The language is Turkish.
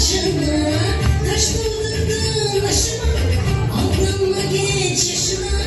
başına Taş vurdurdun başıma. Aldanma geç yaşına